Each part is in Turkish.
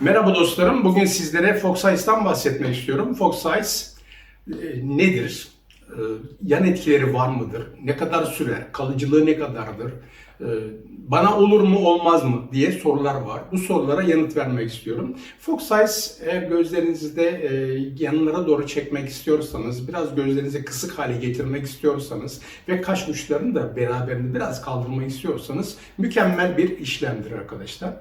Merhaba dostlarım. Bugün sizlere Fox Eyes'tan bahsetmek istiyorum. Fox Eyes e, nedir? E, yan etkileri var mıdır? Ne kadar sürer? Kalıcılığı ne kadardır? E, bana olur mu olmaz mı diye sorular var. Bu sorulara yanıt vermek istiyorum. Fox Eyes eğer gözlerinizi de yanlara doğru çekmek istiyorsanız, biraz gözlerinizi kısık hale getirmek istiyorsanız ve kaş uçlarını da beraberinde biraz kaldırmak istiyorsanız mükemmel bir işlemdir arkadaşlar.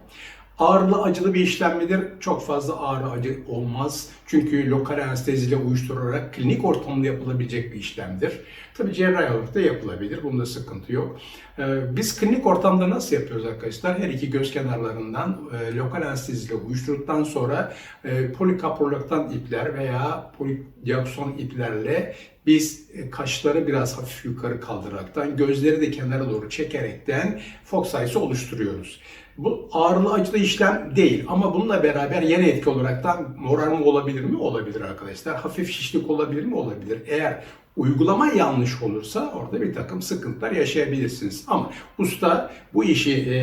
Ağrılı acılı bir işlem midir? Çok fazla ağrı acı olmaz. Çünkü lokal anesteziyle uyuşturarak klinik ortamda yapılabilecek bir işlemdir. Tabi cerrahi olarak da yapılabilir. Bunda sıkıntı yok. Ee, Biz klinik ortamda nasıl yapıyoruz arkadaşlar? Her iki göz kenarlarından e, lokal anesteziyle uyuşturduktan sonra e, polikaprolaktan ipler veya polidiakson iplerle biz e, kaşları biraz hafif yukarı kaldıraraktan, gözleri de kenara doğru çekerekten fox eyes'i oluşturuyoruz. Bu ağrılı acılı işlem değil ama bununla beraber yan etki olaraktan morarma olabilir mi? Olabilir arkadaşlar. Hafif şişlik olabilir mi? Olabilir. Eğer uygulama yanlış olursa orada bir takım sıkıntılar yaşayabilirsiniz. Ama usta bu işi e,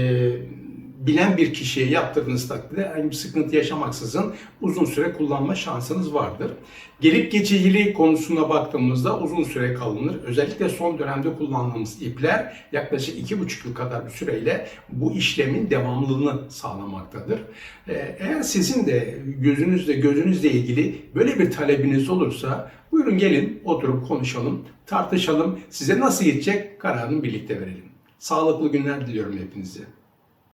bilen bir kişiye yaptırdığınız takdirde herhangi bir sıkıntı yaşamaksızın uzun süre kullanma şansınız vardır. Gelip geçiciliği konusuna baktığımızda uzun süre kalınır. Özellikle son dönemde kullandığımız ipler yaklaşık 2,5 yıl kadar bir süreyle bu işlemin devamlılığını sağlamaktadır. Ee, Eğer sizin de gözünüzle gözünüzle ilgili böyle bir talebiniz olursa buyurun gelin oturup konuşalım, tartışalım. Size nasıl gidecek kararını birlikte verelim. Sağlıklı günler diliyorum hepinize.